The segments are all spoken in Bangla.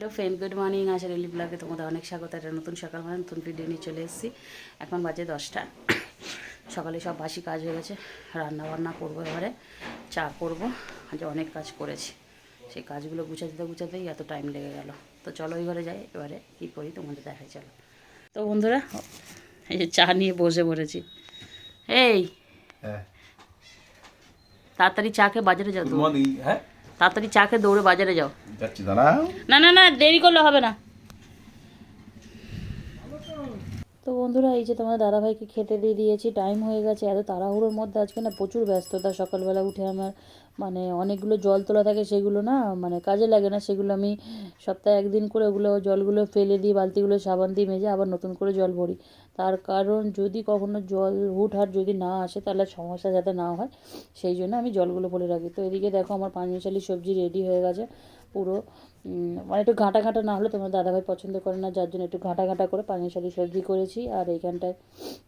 Hello friend good morning. Asha rally ব্লগে তোমাদের অনেক স্বাগত। একটা নতুন সকাল মানে নতুন ভিডিও নিয়ে চলে এসেছি। এখন বাজে দশটা। সকালে সব বাসি কাজ হয়ে গেছে। রান্না বান্না করব এবারে। চা করব। আজ অনেক কাজ করেছি। সেই কাজগুলো গুছাতে গুছাতেই এত টাইম লেগে গেল। তো চলো ওই ঘরে যাই। এবারে কী করি তোমাদের দেখাই চলো। তো বন্ধুরা এই যে চা নিয়ে বসে পড়েছি। এই হ্যাঁ। তাড়াতাড়ি চাকে বাজারে যাও হ্যাঁ? তাড়াতাড়ি চাকে দৌড়ে বাজারে যাও। যাচ্ছি দাঁড়াও। না না না দেরি করলে হবে না। তো বন্ধুরা, এই যে তোমার দাদাভাইকে খেতে দিয়ে দিয়েছি টাইম হয়ে গেছে, এত তাড়াহুড়োর মধ্যে আজকে না প্রচুর ব্যস্ততা, সকালবেলা উঠে আমার মানে অনেকগুলো জল তোলা থাকে, সেগুলো না মানে কাজে লাগে না, সেগুলো আমি সপ্তাহে একদিন করে ওগুলো জলগুলো ফেলে দিই, বালতিগুলো সাবান দিয়ে মেজে আবার নতুন করে জল ভরি। তার কারণ যদি কখনো জল হুটহাট যদি না আসে, তাহলে সমস্যা যাতে না হয়, সেই জন্য আমি জলগুলো ভরে রাখি। তো এদিকে দেখো আমার পাঁচমিশালি সবজি রেডি হয়ে গেছে। পুরো মানে একটু ঘাঁটা ঘাঁটা না হলে তোমার দাদাভাই পছন্দ করে না, যার জন্য একটু ঘাঁটা ঘাঁটা করে পাঁচমিশালি সবজি করেছি। আর এইখানটায়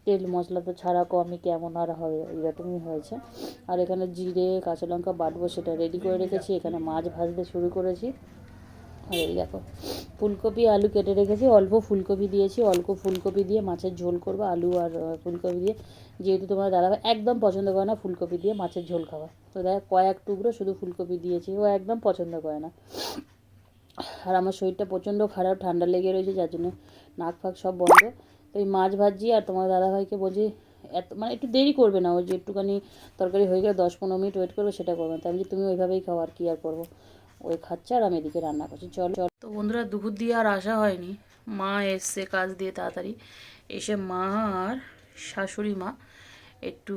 তেল মশলা তো ছাড়া কমই, কেমন আর হবে? এরকমই হয়েছে। আর এখানে জিরে, কাঁচা লঙ্কা বাটবো, সেটা রেডি করে রেখেছি। এখানে মাছ ভাজতে শুরু করেছি। আর এই দেখো, ফুলকপি, আলু কেটে রেখেছি, অল্প ফুলকপি দিয়েছি, অল্প ফুলকপি দিয়ে মাছের ঝোল করব, আলু আর ফুলকপি দিয়ে। যেহেতু তোমার দাদাভাই একদম পছন্দ করে না ফুলকপি দিয়ে মাছের ঝোল খাওয়া। তো দেখ, কয়েক টুকরো শুধু ফুলকপি দিয়েছি, ও একদম পছন্দ করে না। আর আমার শরীরটা প্রচণ্ড খারাপ, ঠান্ডা লেগে রয়েছে, যার জন্য নাক ফাক সব বন্ধ। তো এই মাছ ভাজি আর তোমার দাদাভাইকে বলছি, এত মানে একটু দেরি করবে না ওই যে একটুখানি তরকারি হয়ে গেলে দশ পনেরো মিনিট ওয়েট করবে, সেটা করবে না। তাই আমি তুমি ওইভাবেই খাও আর কি আর করব। ওই খাচ্ছে আর আমি এদিকে রান্না করছি। চল চল। তো বন্ধুরা, দুপুর দিয়ে আর আসা হয়নি। মা এসছে কাজ দিয়ে তাড়াতাড়ি। এসে মা আর শাশুড়ি মা একটু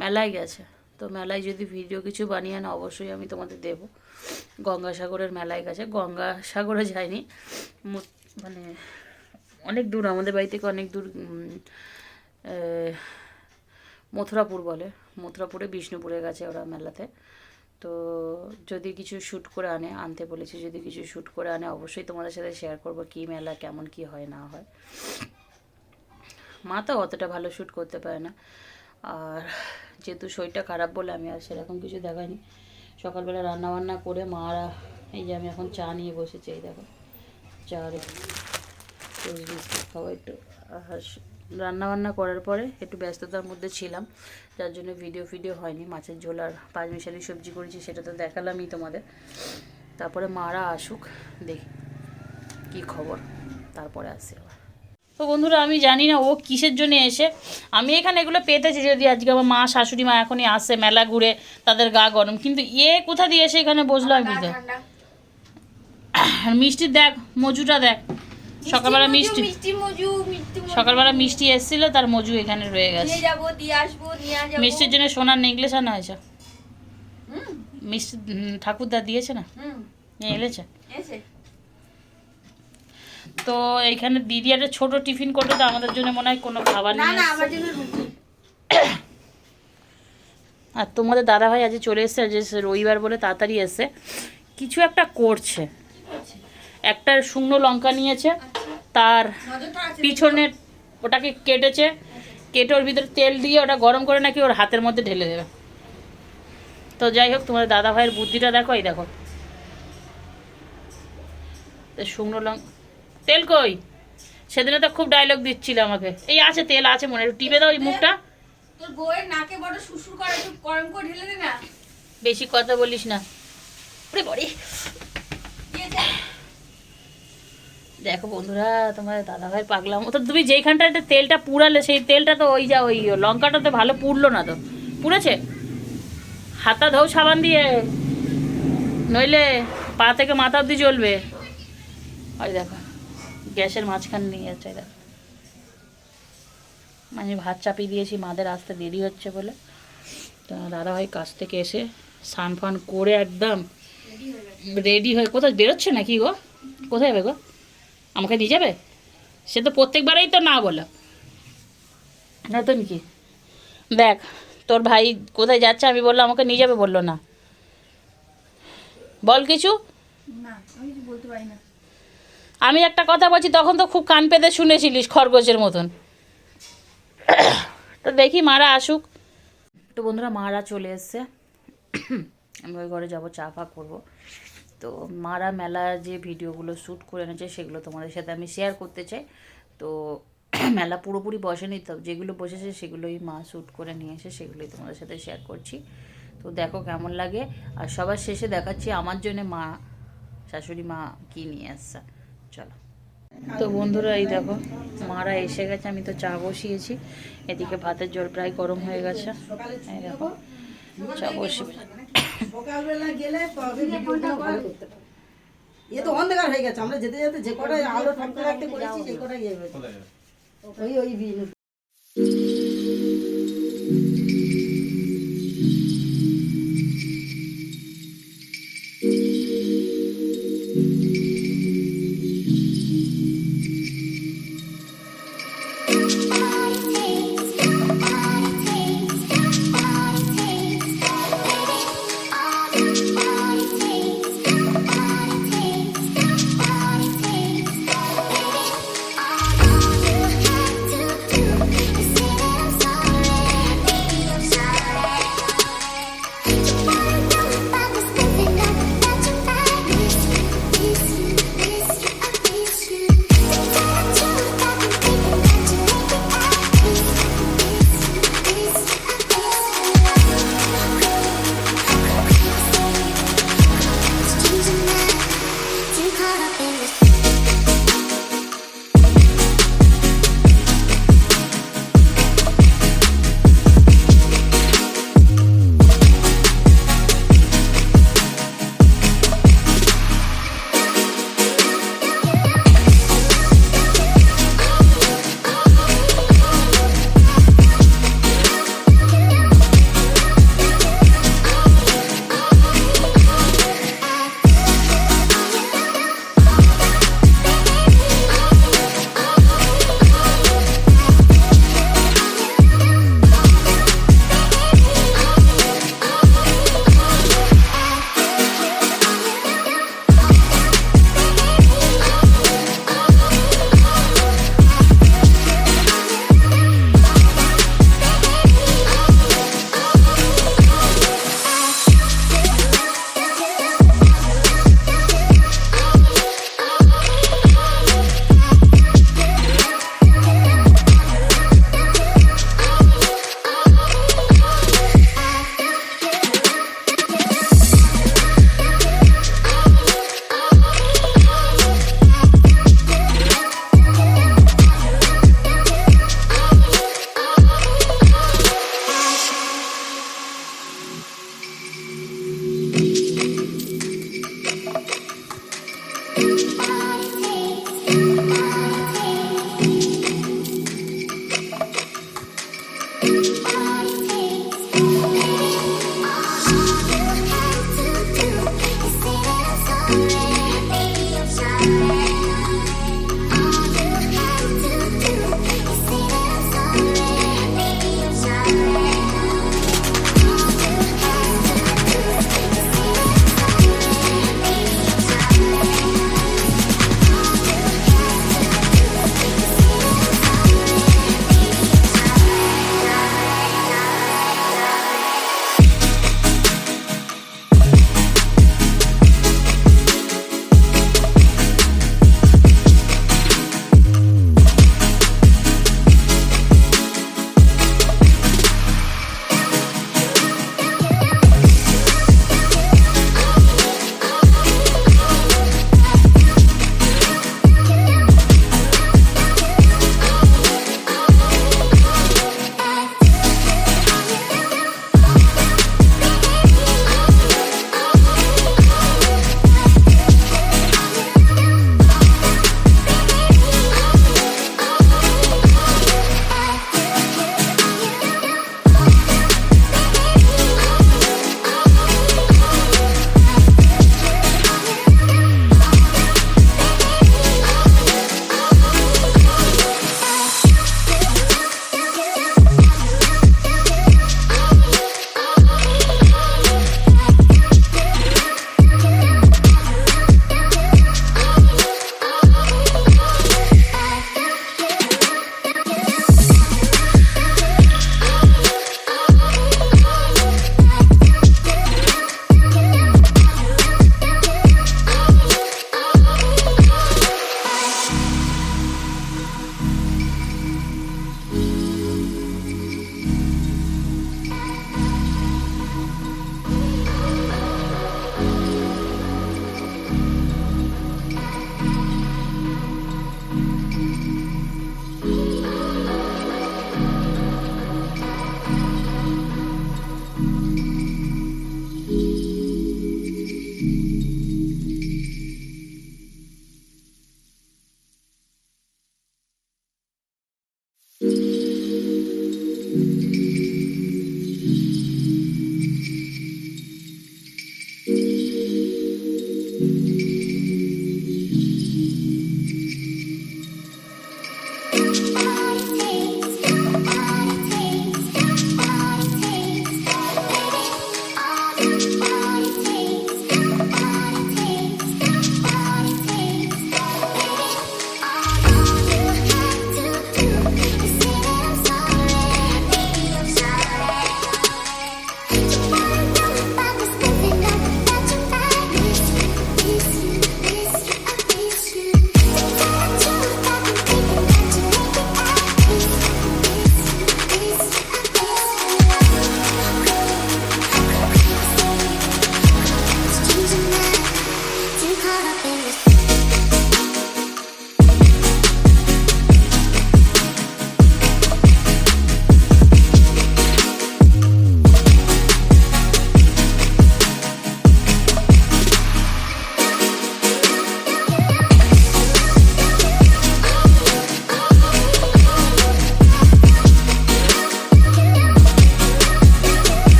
মেলায় গেছে। তো মেলায় যদি ভিডিও কিছু বানিয়ে না অবশ্যই আমি তোমাদের দেব। গঙ্গাসাগরের মেলায় গেছে। গঙ্গাসাগরে যায়নি মানে অনেক দূর, আমাদের বাড়ি থেকে অনেক দূর মথুরাপুর বলে। মথুরাপুরে, বিষ্ণুপুরে গেছে ওরা মেলাতে। তো যদি কিছু শ্যুট করে আনে, আনতে বলেছি যদি কিছু শ্যুট করে আনে, অবশ্যই তোমাদের সাথে শেয়ার করব কী মেলা, কেমন, কি হয়, না হয়। মা তো অতটা ভালো শ্যুট করতে পারে না। আর যেহেতু শরীরটা খারাপ বলে আমি আর সেরকম কিছু দেখাইনি, সকালবেলা রান্না বান্না করে মারা, এই যে আমি এখন চা নিয়ে বসেছি, এই দেখো, চা আর খাব একটু, আর রান্না বান্না করার পরে একটু ব্যস্ততার মধ্যে ছিলাম, যার জন্য ভিডিও ফিডিও হয়নি। মাছের ঝোল আর পাঁচ মিশালি সবজি করেছি, সেটা তো দেখালামই তোমাদের। তারপরে মারা আসুক, দেখি কি খবর। তারপরে আসি আবার। তো বন্ধুরা, আমি জানি না ও কিসের জন্য এসে, আমি এখানে এগুলো পেতেছি যদি আজকে আমার মা, শাশুড়ি মা এখনই আসে মেলা ঘুরে, তাদের গা গরম। কিন্তু এ কোথা দিয়ে এসে এখানে বসল আমি মিষ্টি দেখ, মজুটা দেখ। সকালবেলা মিষ্টি মিষ্টি মজু সকালবেলা মিষ্টি এসেছিল তার মজু এখানে রয়ে গেছে। দিয়ে যাব দিয়ে আসব নিয়ে যাব মিষ্টির জন্য সোনার নেকলেস আনা হয়েছে। হুম। মিষ্টি ঠাকুরদা দিয়েছে না? হুম। নিয়ে এসে তো এইখানে দিদি একটা ছোট টিফিন করতে তো আমাদের জন্য মনে হয় কোনো খাবার না না আমার জন্য রুটি। আর তোমাদের দাদাভাই আজ চলে এসছে আজ রবিবার বলে তাড়াতাড়ি এসে। কিছু একটা করছে। একটা শুকনো লঙ্কা নিয়েছে তার নজরটা পিছনে ওটাকে কেটেছে কেটে ওর ভিতরে তেল দিয়ে ওটা গরম করে নাকি ওর হাতের মধ্যে ঢেলে দেবে। তো যাই হোক তোমাদের দাদা ভাইয়ের বুদ্ধিটা দেখো এই দেখো। তো শুকনো লঙ্কা তেল কই? সেদিনে তো খুব ডায়লগ দিচ্ছিল আমাকে। এই আছে তেল আছে মনে হয়, একটু টিপে দাও ওই মুখটা। তোর বউয়ের নাকে বড় শুশুর করে একটু গরম করে ঢেলে দে না। বেশি কথা বলিস না। ওরে বড়ি। দেখো বন্ধুরা, তোমার দাদা ভাই পাগলাম। তো তুমি যেইখানটাতে তেলটা পুরালে, সেই তেলটা তো ওই যা ওই লঙ্কাটা তো ভালো পুড়লো না তো। পুড়েছে? হাতা ধৌ সাবান দিয়ে। নইলে পা থেকে মাথা অব্দি জ্বলবে। ওই দেখো, গ্যাসের মাঝখান নিয়ে যাচ্ছে দেখো। মানে ভাত চাপিয়ে দিয়েছি, মাদের আসতে দেরি হচ্ছে বলে। তো দাদা ভাই কাছ থেকে এসে স্নান ফান করে একদম রেডি হয়ে, কোথায় বেরোচ্ছে নাকি গো? কোথায় যাবে গো? আমাকে নিয়ে যাবে? সে তো প্রত্যেকবারেই তো না বলো। না তো কি? দেখ তোর ভাই কোথায় যাচ্ছে আমি বললাম আমাকে নিয়ে যাবে বলল না। বল কিছু। আমি একটা কথা বলছি তখন তো খুব কান পেতে শুনেছিলিস খরগোশের মতন। তো দেখি মারা আসুক। তো বন্ধুরা মারা চলে এসছে। আমি ওই ঘরে যাব চা ফা করব। তো মারা মেলার যে ভিডিওগুলো শ্যুট করে এনেছে সেগুলো তোমাদের সাথে আমি শেয়ার করতে চাই। তো মেলা পুরোপুরি বসেনি তো, যেগুলো বসেছে সেগুলোই মা শ্যুট করে নিয়ে এসে সেগুলোই তোমাদের সাথে শেয়ার করছি। তো দেখো কেমন লাগে। আর সবার শেষে দেখাচ্ছি আমার জন্য মা, শাশুড়ি মা কী নিয়ে আসছে। চলো। তো বন্ধুরা, এই দেখো, মারা এসে গেছে, আমি তো চা বসিয়েছি। এদিকে ভাতের জল প্রায় গরম হয়ে গেছে। এই দেখো, চা বসিয়ে সকালবেলা গেলে তবে এ তো অন্ধকার হয়ে গেছে আমরা যেতে যেতে যে কটা আলো থাকতে থাকতে করেছি সেই কটা ইয়ে হয়েছে। ওই ওই বিনু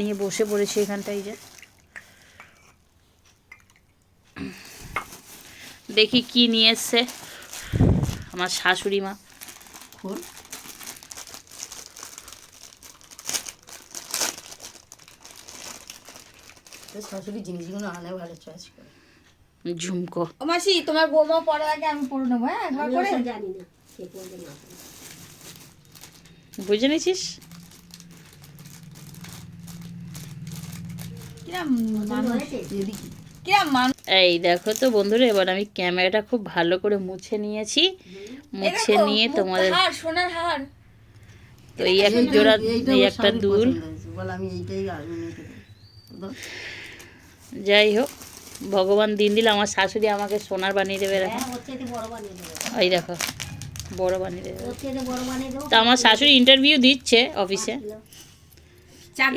নিয়ে বসে পড়েছি এখানটায় যে। দেখি কি নিয়ে এসছে আমার শাশুড়ি মা। খোল শাশুড়ি জিনিসগুলো আনে ভালো চয়েস করে। ঝুমকো। ও মাসি তোমার বৌমা আগে আমি নেব হ্যাঁ? একবার করে বুঝে মানুষ এই দেখো তো বন্ধুরা এবার আমি ক্যামেরাটা খুব ভালো করে মুছে নিয়েছি। মুছে নিয়ে তোমাদের হার সোনার হার। তো এই এক জোড়া এই একটা দুল। যাই হোক ভগবান দিন দিল আমার শাশুড়ি আমাকে সোনার বানিয়ে দেবে হ্যাঁ, এই দেখো বড় বানিয়ে দেবে। তা আমার শাশুড়ি ইন্টারভিউ দিচ্ছে অফিসে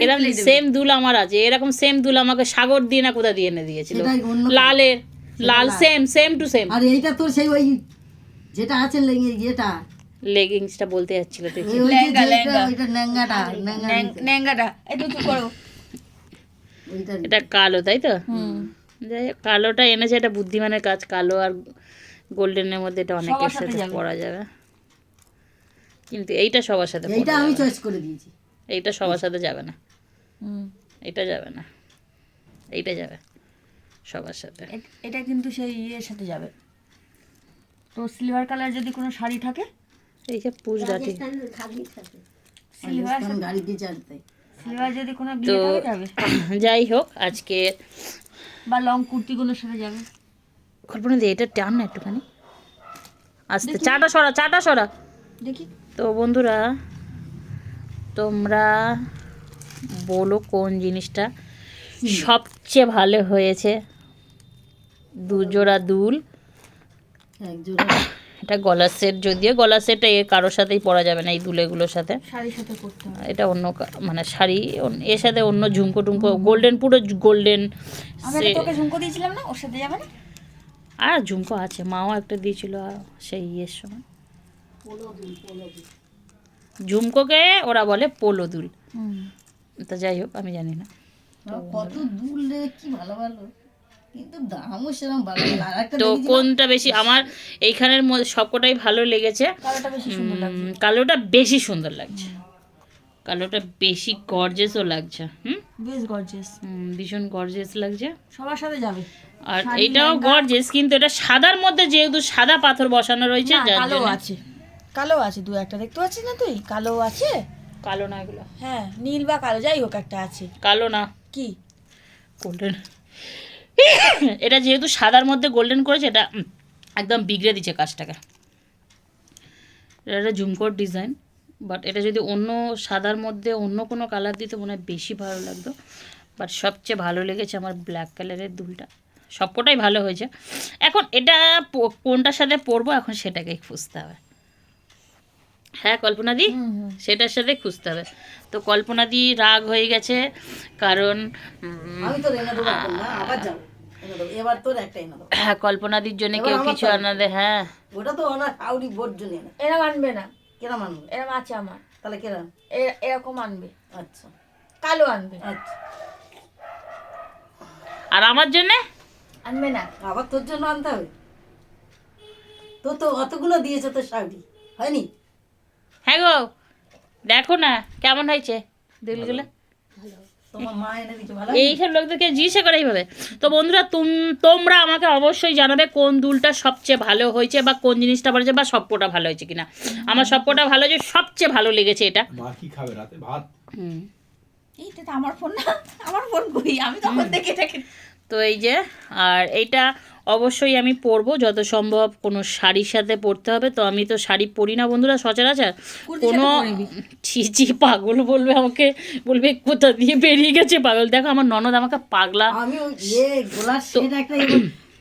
এরকম সেম দুল আমার আছে এরকম সেম দুল আমাকে সাগর দিয়ে না কোথা দিয়ে এনে দিয়েছিল? লালের লাল সেম সেম টু সেম আর এইটা তোর সেই ওই যেটা আছে লেগে- যেটা লেগিংসটা বলতে যাচ্ছিল দেখি লেহেঙ্গা, লেহেঙ্গা। ন্যাংগাটা এই তো চুপ করো। এটা কালো তাই তো? যাই হোক, কালোটা এনেছে এটা বুদ্ধিমানের কাজ কালো আর গোল্ডেনের মধ্যে এটা অনেকের সাথে। পরা যাবে। কিন্তু এইটা সবার সাথে এইটা আমি চয়েস করে দিয়েছি। এইটা সবার সাথে যাবে না। এটা যাবে না। এইটা যাবে সবার সাথে। এটা কিন্তু সেই ইয়ের সাথে যাবে। তো সিলভার কালার যদি কোনো শাড়ি থাকে? এই যে পুজরাটি সিলভার গাড়ি দিয়ে সিলভার যদি কোনো বিয়ে থাকে যাবে? যাই হোক আজকে বা লং কুর্তিগুলোর সাথে যাবে? কল্পনা দিয়ে এটা টান না একটুখানি। আস্তে চাটা সরা চাটা সরা। দেখি। তো বন্ধুরা তোমরা বলো কোন জিনিসটা সবচেয়ে ভালো হয়েছে? দুজোড়া দুল। এটা গলার সেট যদিও গলার সেটটা এ কারোর সাথেই পরা যাবে না এই দুলেগুলোর সাথে। সাথে এটা অন্য মানে শাড়ি এর সাথে অন্য ঝুমকো টুমকো গোল্ডেন পুরো গোল্ডেন ঝুমকো দিয়েছিলাম না? ওর সাথে যাবে না? আর ঝুমকো আছে মাও একটা দিয়েছিল সেই ইয়ের সময়। ঝুমকোকে ওরা বলে পোলো দুল। তা যাই হোক আমি জানি না। কত রে কি ভালো ভালো। তো কোনটা বেশি? আমার এইখানের মধ্যে সবকটাই ভালো লেগেছে। কালোটা বেশি সুন্দর লাগছে। কালোটা বেশি গর্জেসও লাগছে। হুম। বেশ ভীষণ গর্জেস লাগছে। সবার সাথে যাবে। আর এটাও গর্জেস কিন্তু এটা সাদার মধ্যে যেহেতু সাদা পাথর বসানো রয়েছে কালো আছে। কালো আছে দু একটা দেখতে পাচ্ছিস না তুই? কালো আছে? কালো না এগুলো। হ্যাঁ নীল বা কালো যাই হোক একটা আছে। কালো না। কি? গোল্ডেন এটা যেহেতু সাদার মধ্যে গোল্ডেন করেছে এটা একদম বিগড়ে দিচ্ছে কাজটাকে। এটা একটা ঝুমকোর ডিজাইন বাট এটা যদি অন্য সাদার মধ্যে অন্য কোনো কালার দিতে মনে হয় বেশি ভালো লাগতো। বাট সবচেয়ে ভালো লেগেছে আমার ব্ল্যাক কালারের দুলটা। সবকটাই ভালো হয়েছে। এখন এটা কোনটার সাথে পরবো এখন সেটাকেই খুঁজতে হবে। হ্যাঁ কল্পনা দি? সেটার সাথে খুঁজতে হবে। তো কল্পনা দি রাগ হয়ে গেছে কারণ তোর না এবার তোর হ্যাঁ কল্পনাদির জন্য কেউ আমার কিছু হ্যাঁ। ওটা তো ওনার আউরি জন্য এরম আনবে না। কেরাম আনব? এরম আছে আমার। তাহলে কেরাম? এরকম আনবে। আচ্ছা। কালো আনবে। আচ্ছা। আর আমার জন্যে? আনবে না। আবার তোর জন্য আনতে হবে? তো তো অতগুলো দিয়েছে তোর শাড়ি হয়নি? হ্যাঁ গো দেখো না কেমন হয়েছে? দুলগুলো তোমার মা এনে দিচ্ছে ভালো? এইসব লোকদেরকে জিজ্ঞাসা করে এইভাবে। তো বন্ধুরা তুম তোমরা আমাকে অবশ্যই জানাবে কোন দুলটা সবচেয়ে ভালো হয়েছে বা কোন জিনিসটা ভালো হয়েছে বা সবকটা ভালো হয়েছে কিনা। আমার সবকটা ভালো হয়েছে সবচেয়ে ভালো লেগেছে এটা। কি খাবে রাতে? ভাত? হুম। এইটা তো আমার ফোন না আমার ফোন কই? আমি তখন দেখে এটাকে তো এই যে আর এইটা অবশ্যই আমি পরবো যত সম্ভব কোনো শাড়ির সাথে পরতে হবে। তো আমি তো শাড়ি পরি না বন্ধুরা সচরাচর কোনো সাথে পরে নিবি। ছি ছি পাগল বলবে আমাকে বলবে কোথা দিয়ে বেরিয়ে গেছে পাগল। দেখো আমার ননদ আমাকে পাগলা। আমি ইয়ে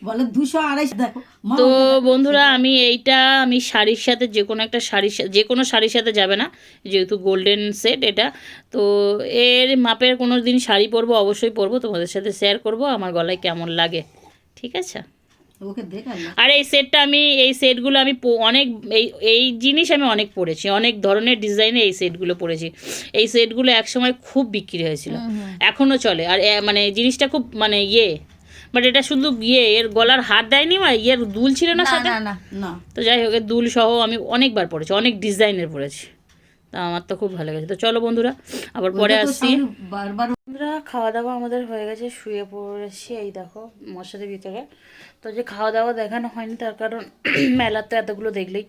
বলে দুশো আড়াইশো দেখো। তো বন্ধুরা আমি এইটা আমি শাড়ির সাথে যে কোনো একটা শাড়ির সাথে যে কোনো শাড়ির সাথে যাবে না যেহেতু গোল্ডেন সেট এটা। তো এর মাপের কোনো দিন শাড়ি পরবো অবশ্যই পরবো তোমাদের সাথে শেয়ার করব আমার গলায় কেমন লাগে। ঠিক আছে? ওকে আর এই সেটটা আমি এই সেটগুলো আমি অনেক এই এই জিনিস আমি অনেক পড়েছি অনেক ধরনের ডিজাইনে এই সেটগুলো পড়েছি। এই সেটগুলো একসময় খুব বিক্রি হয়েছিল। এখনও চলে। আর মানে জিনিসটা খুব মানে ইয়ে বাট এটা শুধু ইয়ে এর গলার হাত দেয়নি মা ইয়ের দুল ছিল না সাথে? তো যাই হোক দুল সহ আমি অনেকবার পড়েছি অনেক ডিজাইনের পড়েছি। তা আমার তো খুব ভালো গেছে তো চলো বন্ধুরা আবার পরে আসছি। বারবার আমরা খাওয়া দাওয়া আমাদের হয়ে গেছে শুয়ে পড়েছি এই দেখো মশারির ভিতরে। তো যে খাওয়া দাওয়া দেখানো হয়নি তার কারণ মেলার তো এতগুলো দেখলেই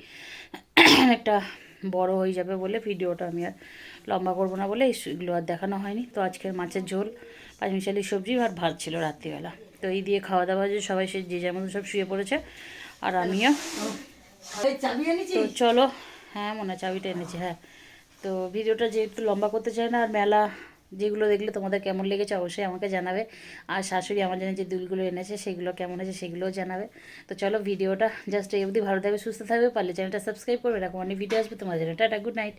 একটা বড় হয়ে যাবে বলে ভিডিওটা আমি আর লম্বা করব না বলে এইগুলো আর দেখানো হয়নি। তো আজকের মাছের ঝোল পাঁচমিশালি সবজি আর ভাত ছিল রাত্রিবেলা। তো এই দিয়ে খাওয়া দাওয়া যে সবাই সে যে যেমন সব শুয়ে পড়েছে আর আমিও। চাবি এনেছি তো চলো হ্যাঁ মনে হয় চাবিটা এনেছি হ্যাঁ। তো ভিডিওটা যেহেতু লম্বা করতে চাই না, আর মেলা যেগুলো দেখলে তোমাদের কেমন লেগেছে অবশ্যই আমাকে জানাবে। আর শাশুড়ি আমার জন্য যে দুলগুলো এনেছে, সেগুলো কেমন আছে সেগুলোও জানাবে। তো চলো ভিডিওটা জাস্ট এই অবধি ভালো থাকবে, সুস্থ থাকবে, পারলে চ্যানেলটা সাবস্ক্রাইব করবে, এরকম অনেক ভিডিও আসবে তোমাদের টাটা গুড নাইট